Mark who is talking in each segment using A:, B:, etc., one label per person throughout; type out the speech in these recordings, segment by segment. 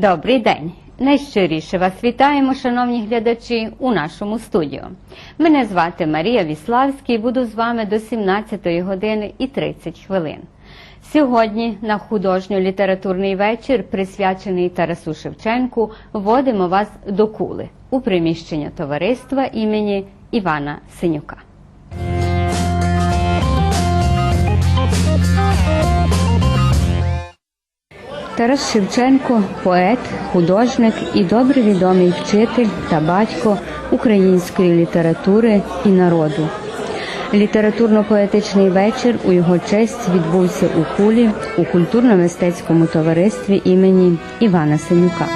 A: Добрий день! Найщиріше вас вітаємо, шановні глядачі, у нашому студіо. Мене звати Марія Віславський буду з вами до 17 години і 30 хвилин. Сьогодні на художньо-літературний вечір, присвячений Тарасу Шевченку, вводимо вас до Кули у приміщення товариства імені Івана Синюка. Тарас Шевченко поет, художник і добре відомий вчитель та батько української літератури і народу. Літературно-поетичний вечір у його честь відбувся у Кулі у культурно-мистецькому товаристві імені Івана Синюка.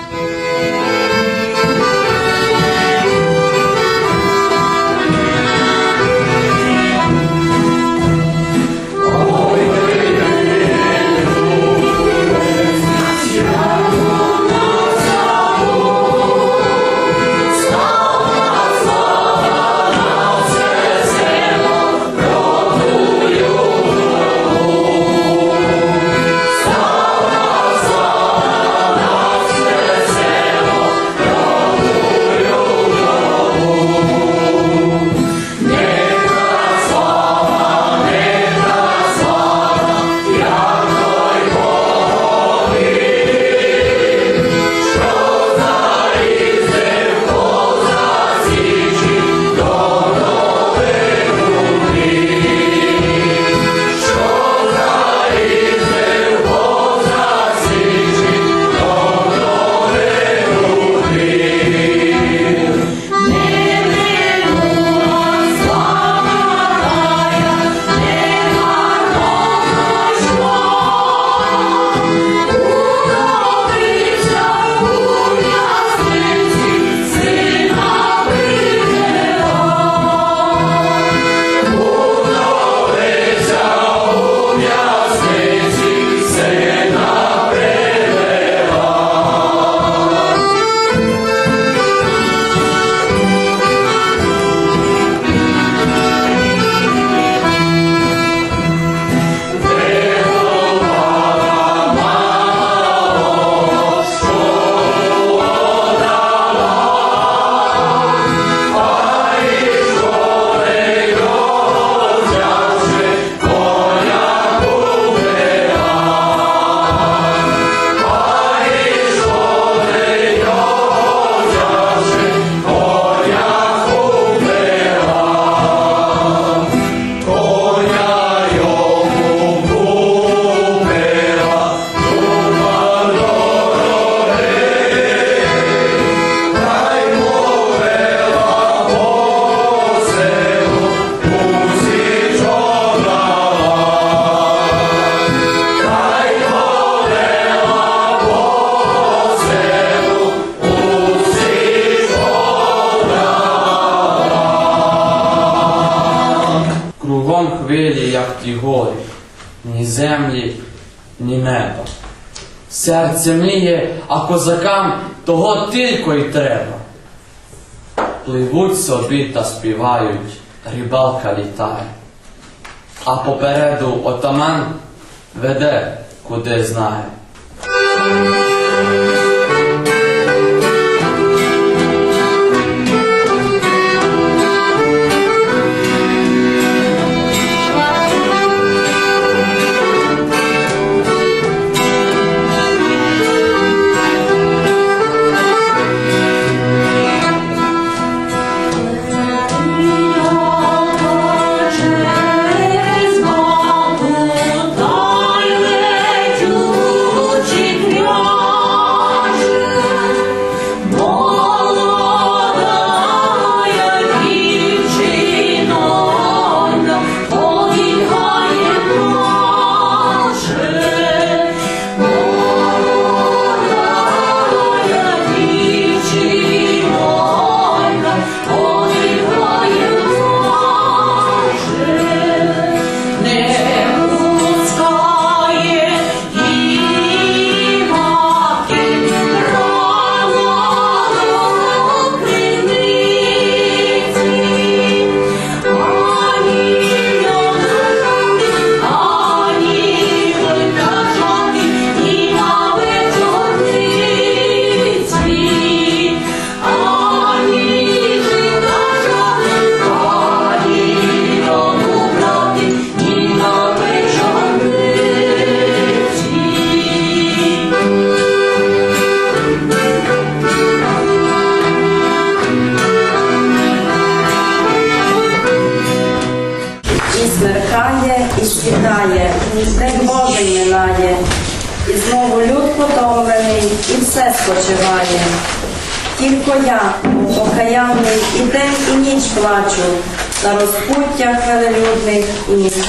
B: Хвилі, як ті гори, ні землі, ні неба. Серце мліє, а козакам того тільки й треба. Пливуть собі та співають, рибалка літає, а попереду отаман веде, куди знає.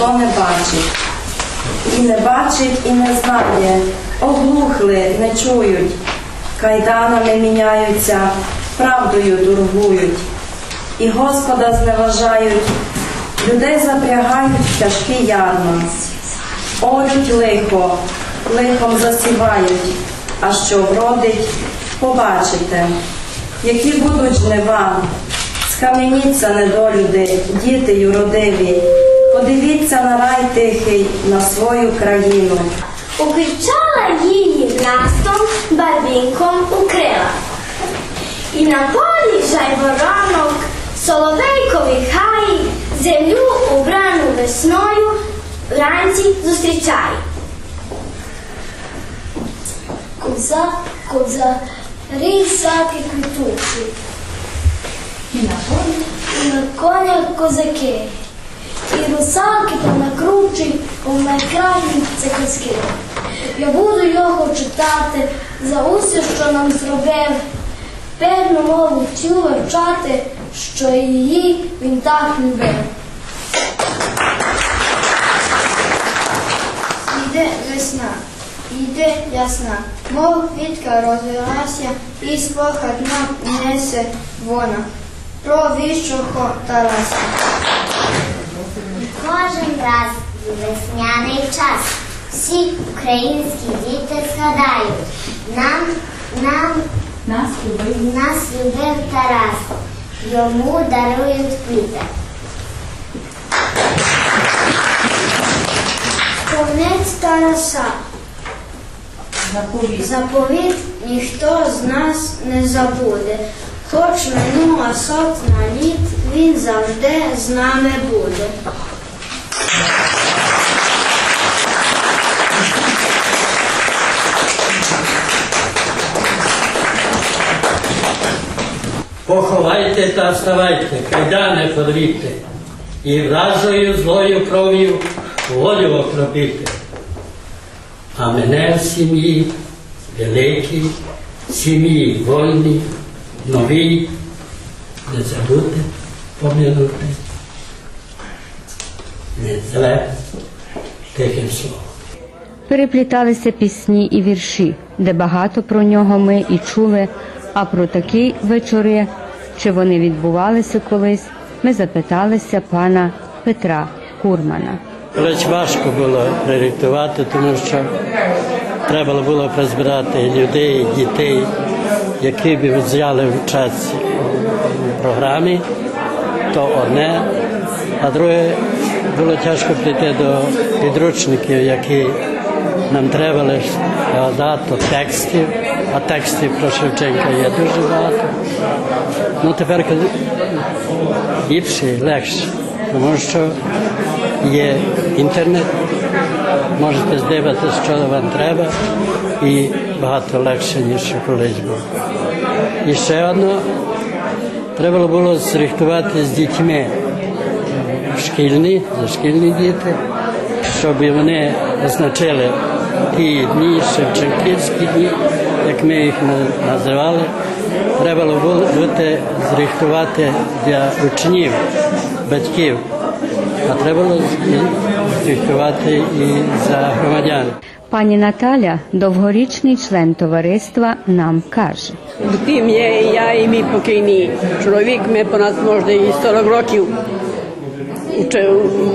C: Ніхто не бачить. І не бачить, і не знає, оглухли, не чують, кайданами міняються, правдою торгують, і Господа зневажають, людей запрягають в тяжкі ярма. Орють лихо, лихом засівають, а що вродить, побачите, які будуть жнива, скаменіться недолюди, діти юродиві, подивіться на рай тихий, на свою країну.
D: Укричала її настом, барвінком укрила. І на полі жайворонок, соловейковий хай, землю убрану весною вранці зустрічай. Коза, коза, рисаки квітучі. І на коні, і на конях козаки. І русалки та накручі, у найкращі це казки. Я буду його читати за усе, що нам зробив. Певну мову вчив вивчати, що її він так любив. Іде весна, іде ясна, мов квітка розвилася, і спогад несе вона про віщого Тараса.
E: Кожен раз у весняний час всі українські діти згадають. Нам, нам, нас любив, нас любив Тарас. Йому дарують квіти.
D: Конець Тараса. Заповіт ніхто з нас не забуде. Хоч минула сотна літ, він завжди з нами буде.
F: Поховайте та вставайте, кайдани подвійте, і вражою злою кров'ю волю окропіте. А мене в сім'ї великій, сім'ї вольній, новій, не забути помінути, не тихим словом.
A: Перепліталися пісні і вірші, де багато про нього ми і чули, а про такі вечори, чи вони відбувалися колись, ми запиталися пана Петра Курмана.
F: Колись важко було проректувати, тому що треба було призбирати людей, дітей, які б взяли участь у програмі, то одне, а друге було тяжко прийти до підручників, які нам треба лише багато текстів, а текстів про Шевченка є дуже багато. Ну тепер ліпше, легше, тому що є інтернет, можете здивитися, що вам треба, і багато легше, ніж колись було. І ще одно, треба було зрихтувати з дітьми шкільні, дошкільні діти, щоб вони означили ті дні, Шевченківські дні, як ми їх називали. Треба було бути зрихтувати для учнів, батьків, а треба було зрихтувати і за громадян.
A: Пані Наталя, довгорічний член товариства, нам каже.
G: Втім, є і я, і мій покійний чоловік. Ми понад може і 40 років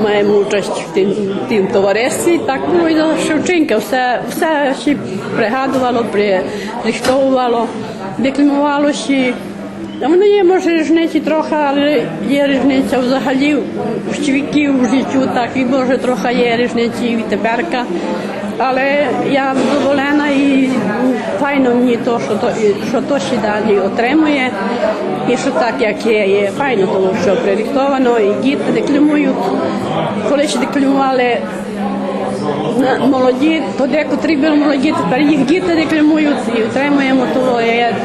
G: маємо участь в тим, тим товаристві. Так було і до Шевченка. Все, все ще пригадувало, приліштовувало, декламувало ще. Воно є, може, різниці трохи, але є різниця взагалі в чвіків в життю, так і може трохи є різниці і теперка. Але я задоволена і файно мені то, що то, що то ще далі отримує, і що так як є, є файно, тому що пририхтовано, і діти декламують. Коли ще декламували молоді, то декотрі були молоді, тепер їх діти декламують і отримуємо, то є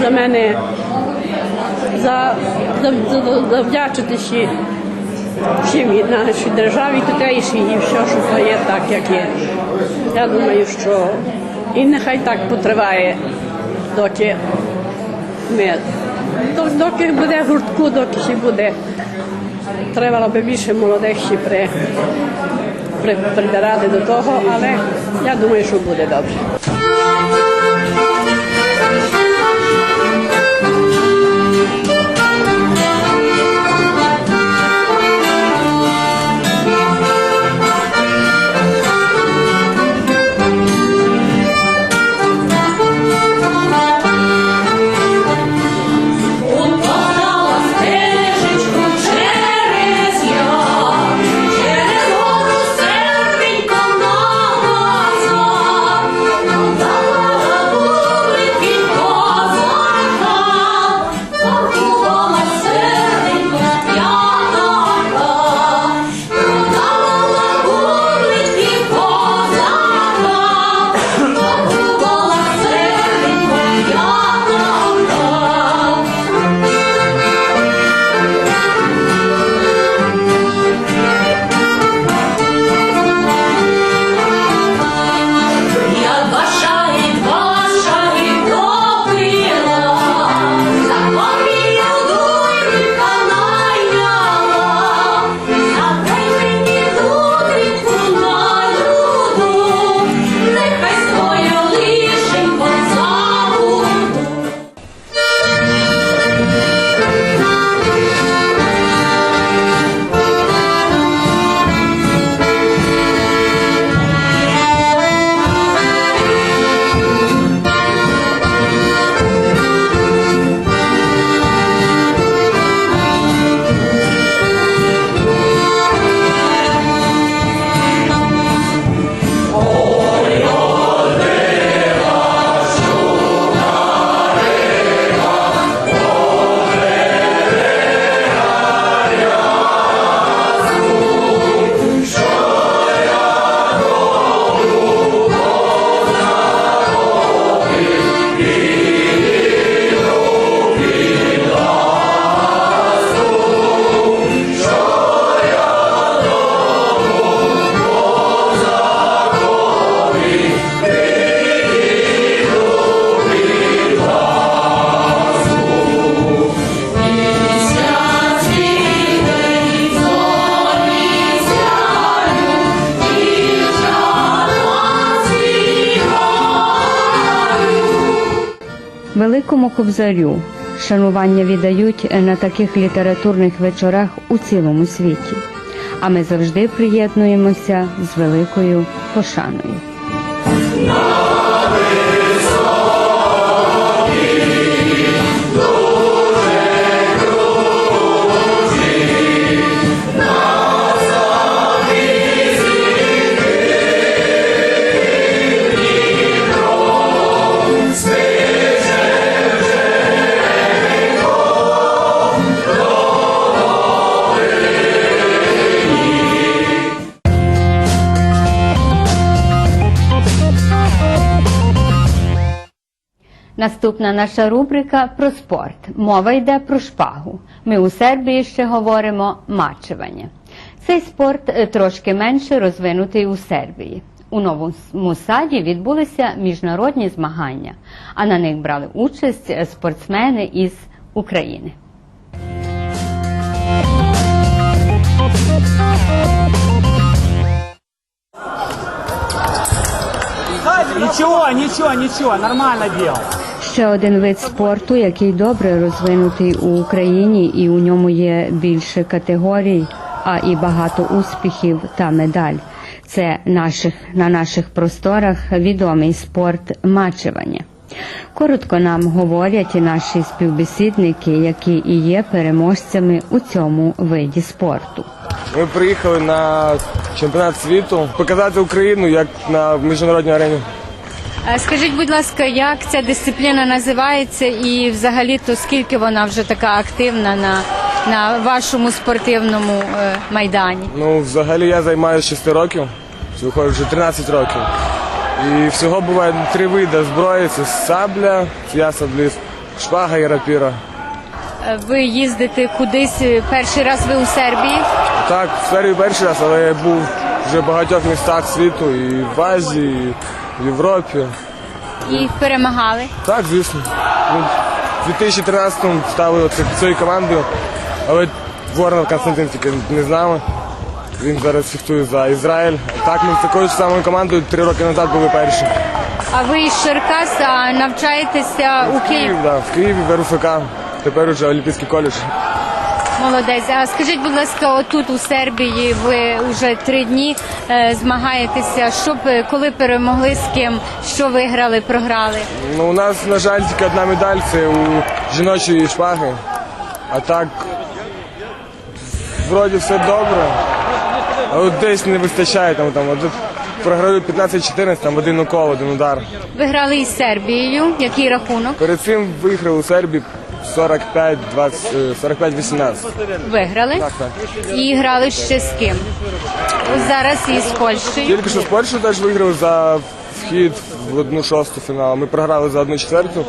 G: для мене за, за, за, завдячити ще всім нашій державі tutejшій і все, що є так, як є. Я думаю, що і нехай так потриває
H: доки ми, доки буде гуртку, доки ще буде. Треба би більше молодих ще при, при, прибирати до того, але я думаю, що буде добре.
A: Кобзарю шанування віддають на таких літературних вечорах у цілому світі. А ми завжди приєднуємося з великою пошаною. Наступна наша рубрика про спорт. Мова йде про шпагу. Ми у Сербії ще говоримо мачевання. Цей спорт е, трошки менше розвинутий у Сербії. У Новому Саді відбулися міжнародні змагання, а на них брали участь е, спортсмени із України.
I: Ничего, ничего, ничего, нормально делал.
A: Ще один вид спорту, який добре розвинутий у Україні, і у ньому є більше категорій, а і багато успіхів та медаль. Це наших на наших просторах відомий спорт мачевання. Коротко нам говорять і наші співбесідники, які і є переможцями у цьому виді спорту.
J: Ми приїхали на чемпіонат світу показати Україну як на міжнародній арені.
A: Е, Скажіть, будь ласка, як ця дисципліна називається і взагалі то скільки вона вже така активна на, на вашому спортивному е, майдані?
J: Ну, взагалі я займаюся 6 років, виходить вже 13 років. І всього буває три види зброї: це сабля, ясабліст, шпага і рапіра.
A: Е, Ви їздите кудись перший раз ви у Сербії?
J: Так, в Сербії перший раз, але я був вже в багатьох містах світу, і в Азії, і в Європі.
K: І перемагали.
J: Так, звісно. Ну, в 2013-му стали цією командою, але Воронов Константин тільки не з нами. Він зараз фехтує за Ізраїль. Так, ми з такою ж самою командою три роки назад були перші.
K: А ви із Черкас а, навчаєтеся у Києві?
J: Київ, да, в Києві, в РУФК. Тепер уже Олімпійський коледж.
K: Молодець. А скажіть, будь ласка, отут у Сербії ви вже три дні е, змагаєтеся. Що б, коли перемогли з ким? Що виграли, програли?
J: Ну, у нас, на жаль, тільки одна медаль це у жіночої шпаги. А так, вроді все добре. А от десь не вистачає там, там от програють 15-14, там один укол, один удар.
K: Ви грали із Сербією. Який рахунок?
J: Перед цим виграв у Сербії 45-20, е, 45-18.
K: Виграли.
J: Так, так.
K: І грали ще з ким? Зараз із Польщею.
J: Тільки що з Польщею теж виграв за вхід в одну шосту фіналу. Ми програли за одну четверту.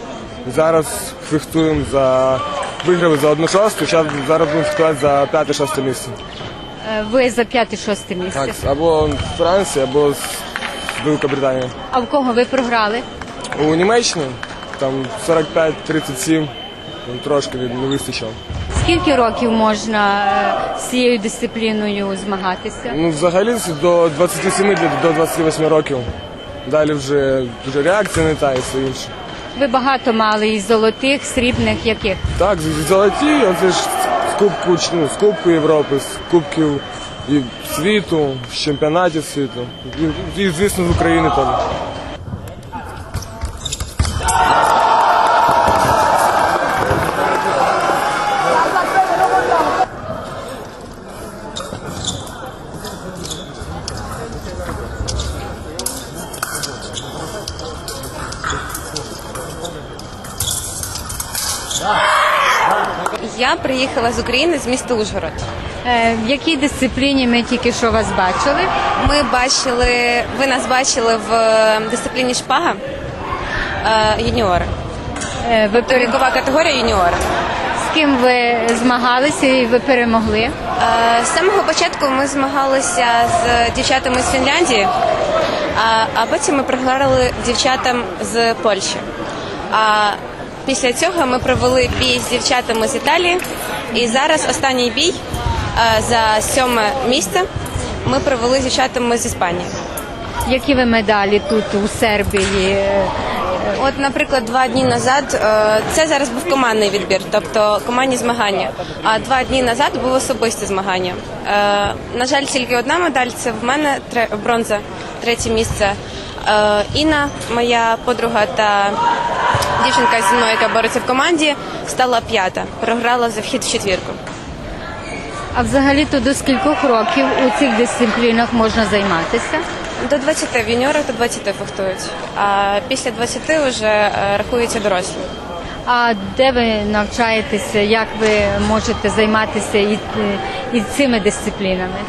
J: Зараз фехтуємо за виграли за одну шосту. Зараз зараз будемо фехтувати за п'яте-шосте місце.
K: Е, Ви за п'яте-шосте місце.
J: Так, або з Франції, або з Великобританії.
K: А в кого ви програли?
J: У Німеччині там 45-37, ну, трошки не вистачило.
K: Скільки років можна е, з цією дисципліною змагатися?
J: Ну, взагалі до 27 до- до 28 років. Далі вже, вже реакція не та і все інше.
K: Ви багато мали і золотих, срібних, яких?
J: Так, золоті, оце ж з Кубку, ну, з Кубку Європи, з Кубків і світу, з чемпіонатів світу. І, і звісно, з України теж.
L: Приїхала з України з міста Ужгород.
K: Е, В якій дисципліні ми тільки що вас бачили?
L: Ми бачили, ви нас бачили в е, дисципліні шпага е, юніори.
K: Е, Ви
L: Тобто вікова категорія юніори.
K: з ким ви змагалися і ви перемогли?
L: З самого початку ми змагалися з дівчатами з Фінляндії, а, а потім ми програли дівчатам з Польщі. А після цього ми провели бій з дівчатами з Італії. І зараз останній бій е, за сьоме місце ми провели з дівчатами з Іспанії.
K: Які ви медалі тут у Сербії?
L: От, наприклад, два дні назад е, це зараз був командний відбір, тобто командні змагання. А два дні назад було особисте змагання. Е, На жаль, тільки одна медаль це в мене бронза, третє місце. Інна, моя подруга та дівчинка зі мною, яка бореться в команді, стала п'ята. Програла за вхід в четвірку.
K: А взагалі то до скількох років у цих дисциплінах можна займатися?
L: До 20 в юніорах до 20 фехтують. А після 20 вже е, рахуються дорослі.
K: А де ви навчаєтеся? Як ви можете займатися і, і цими дисциплінами?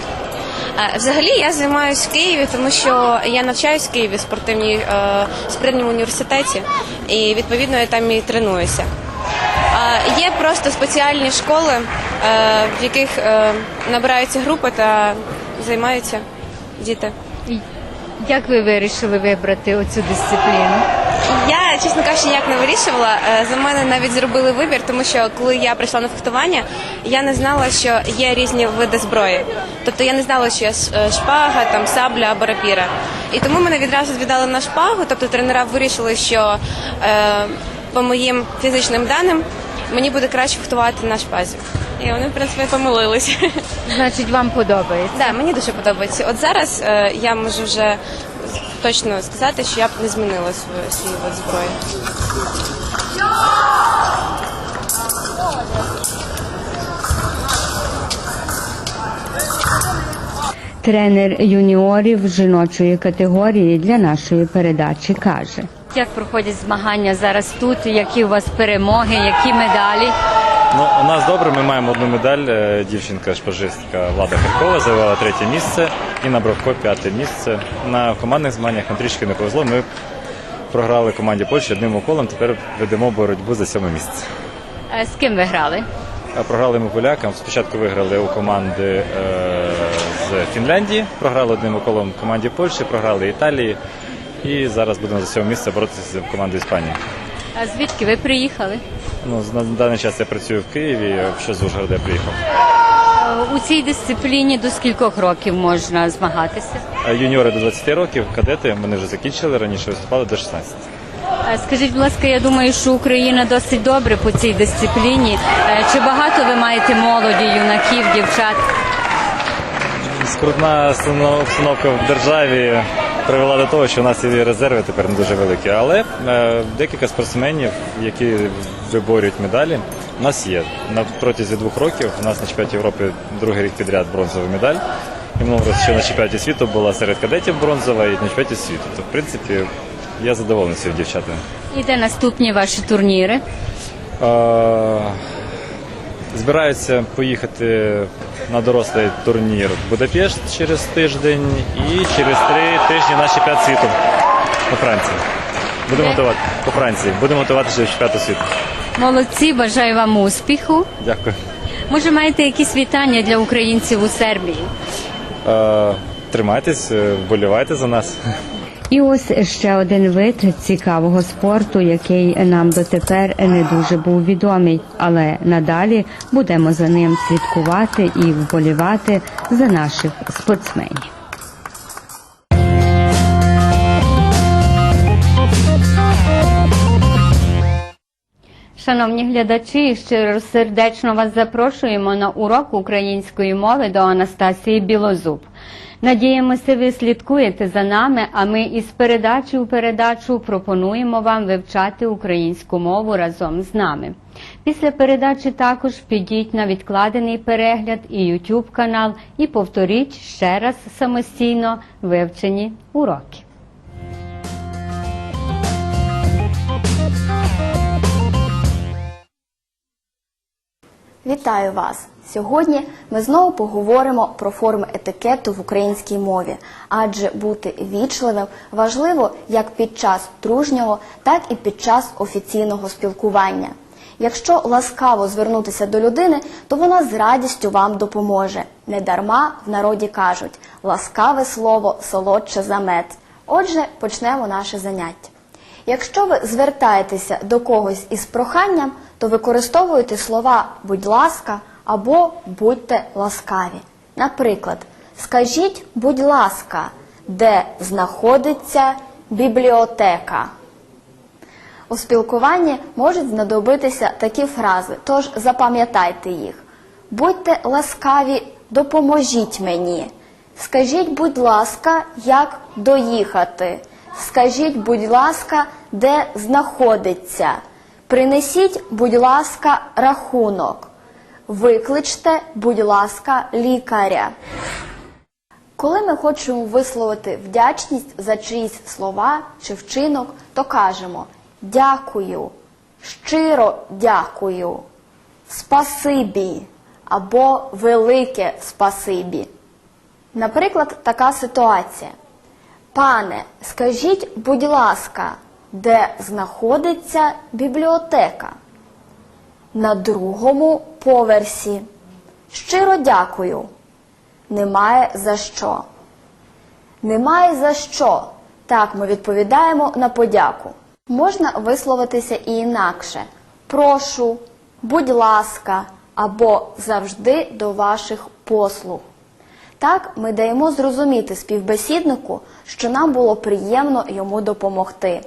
L: Е, Взагалі я займаюся в Києві, тому що я навчаюсь в Києві в спортивній е, спортивному університеті, і відповідно я там і тренуюся. Е, Є просто спеціальні школи, в яких набираються групи та займаються діти.
K: Як ви вирішили вибрати оцю дисципліну?
L: Я, чесно кажучи, ніяк не вирішувала. Е, За мене навіть зробили вибір, тому що коли я прийшла на фехтування, я не знала, що є різні види зброї. Тобто я не знала, що є е, шпага, там сабля або рапіра. І тому мене відразу віддали на шпагу. Тобто тренера вирішили, що е, по моїм фізичним даним мені буде краще фехтувати на шпазі. І вони, в принципі, помилилися.
K: Значить, вам подобається?
L: Так, мені дуже подобається. От зараз е, я можу вже точно сказати, що я б не змінила свій, свій вид зброї.
K: Тренер юніорів жіночої категорії для нашої передачі каже. Як проходять змагання зараз тут? Які у вас перемоги, які медалі?
M: Ну, у нас добре, ми маємо одну медаль. Е, Дівчинка шпажистка Влада Харкова зайняла третє місце і на Бровко п'яте місце. На командних змаганнях нам трішки не повезло. Ми програли команді Польщі одним уколом. Тепер ведемо боротьбу за сьоме місце.
K: Е, З ким ви грали?
M: Програли ми полякам. Спочатку виграли у команди е, з Фінляндії, програли одним уколом команді Польщі, програли Італії. І зараз будемо за цього місця боротися в команду Іспанії.
A: А звідки ви приїхали?
M: Ну, на даний час я працюю в Києві, а що з Ужгорода я приїхав.
A: Е, У цій дисципліні до скількох років можна змагатися?
M: Юніори до 20 років, кадети, вони вже закінчили, раніше виступали до 16.
A: Е, Скажіть, будь ласка, я думаю, що Україна досить добре по цій дисципліні. Е, Чи багато ви маєте молоді, юнаків, дівчат?
M: Скрутна станов- обстановка в державі привела до того, що у нас і резерви тепер не дуже великі. Але е, декілька спортсменів, які виборюють медалі, у нас є. На протязі двох років у нас на чемпіонаті Європи другий рік підряд бронзова медаль. І минулого разу ще на чемпіонаті світу була серед кадетів бронзова і на чемпіонаті світу. То, в принципі, я задоволений цими дівчатами.
A: І де наступні ваші турніри?
M: Е, Збираються поїхати на дорослий турнір в Будапешт через тиждень і через три тижні на чемпіонат світу у Франції. Будемо
A: Де?
M: готувати по Франції. Будемо готуватися до чемпіонату світу.
A: Молодці, бажаю вам успіху.
M: Дякую.
A: Може, маєте якісь вітання для українців у Сербії?
M: Е, тримайтесь, е, вболівайте за нас.
A: І ось ще один вид цікавого спорту, який нам дотепер не дуже був відомий, але надалі будемо за ним слідкувати і вболівати за наших спортсменів. Шановні глядачі, щиро сердечно вас запрошуємо на урок української мови до Анастасії Білозуб. Надіємося, ви слідкуєте за нами, а ми із передачі у передачу пропонуємо вам вивчати українську мову разом з нами. Після передачі також підіть на відкладений перегляд і YouTube канал і повторіть ще раз самостійно вивчені уроки.
N: Вітаю вас! Сьогодні ми знову поговоримо про форми етикету в українській мові, адже бути вічливим важливо як під час дружнього, так і під час офіційного спілкування. Якщо ласкаво звернутися до людини, то вона з радістю вам допоможе. Недарма в народі кажуть ласкаве слово солодше за мед. Отже, почнемо наше заняття. Якщо ви звертаєтеся до когось із проханням, то використовуйте слова будь ласка або будьте ласкаві. Наприклад, скажіть, будь ласка, де знаходиться бібліотека. У спілкуванні можуть знадобитися такі фрази, тож запам'ятайте їх. Будьте ласкаві, допоможіть мені. Скажіть, будь ласка, як доїхати. Скажіть, будь ласка, де знаходиться. Принесіть, будь ласка, рахунок. Викличте, будь ласка, лікаря. Коли ми хочемо висловити вдячність за чиїсь слова чи вчинок, то кажемо дякую, щиро дякую, спасибі або велике спасибі. Наприклад, така ситуація. Пане, скажіть, будь ласка, де знаходиться бібліотека? На другому поверсі. Щиро дякую. Немає за що. Немає за що. Так ми відповідаємо на подяку. Можна висловитися і інакше. Прошу, будь ласка, або завжди до ваших послуг. Так ми даємо зрозуміти співбесіднику, що нам було приємно йому допомогти.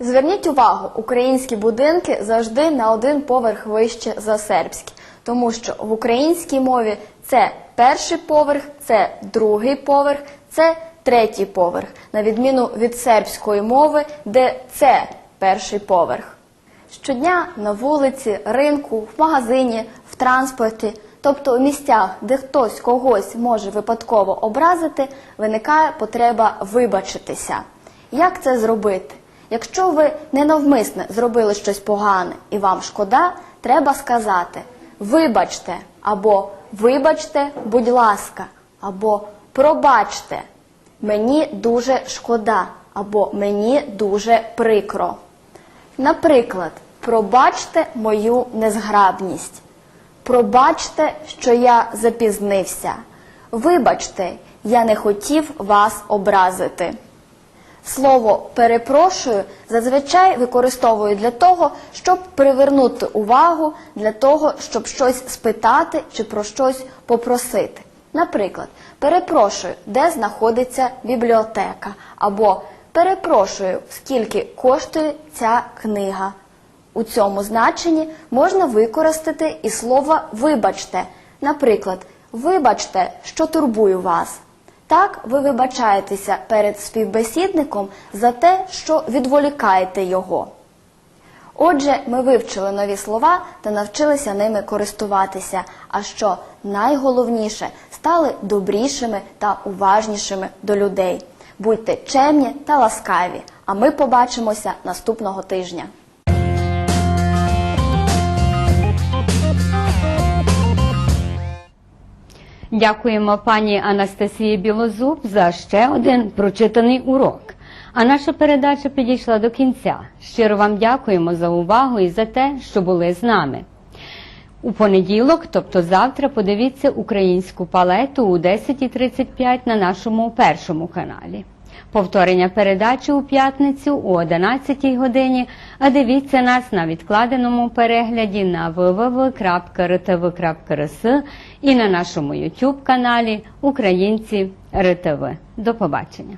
N: Зверніть увагу, українські будинки завжди на один поверх вище за сербські, тому що в українській мові це перший поверх, це другий поверх, це третій поверх, на відміну від сербської мови, де це перший поверх. Щодня на вулиці, ринку, в магазині, в транспорті, тобто у місцях, де хтось когось може випадково образити, виникає потреба вибачитися. Як це зробити? Якщо ви ненавмисне зробили щось погане і вам шкода, треба сказати вибачте або вибачте, будь ласка, або пробачте. Мені дуже шкода, або мені дуже прикро. Наприклад, пробачте мою незграбність. Пробачте, що я запізнився. Вибачте, я не хотів вас образити. Слово перепрошую зазвичай використовують для того, щоб привернути увагу, для того, щоб щось спитати чи про щось попросити. Наприклад, перепрошую, де знаходиться бібліотека, або перепрошую, скільки коштує ця книга. У цьому значенні можна використати і слово вибачте. Наприклад, вибачте, що турбую вас. Так ви вибачаєтеся перед співбесідником за те, що відволікаєте його. Отже, ми вивчили нові слова та навчилися ними користуватися. А що найголовніше, стали добрішими та уважнішими до людей. Будьте чемні та ласкаві, а ми побачимося наступного тижня.
A: Дякуємо пані Анастасії Білозуб за ще один прочитаний урок. А наша передача підійшла до кінця. Щиро вам дякуємо за увагу і за те, що були з нами. У понеділок, тобто завтра, подивіться українську палету у 10.35 на нашому першому каналі. Повторення передачі у п'ятницю о 11 годині, а дивіться нас на відкладеному перегляді на www.rtv.rs і на нашому YouTube каналі Українці РТВ. До побачення.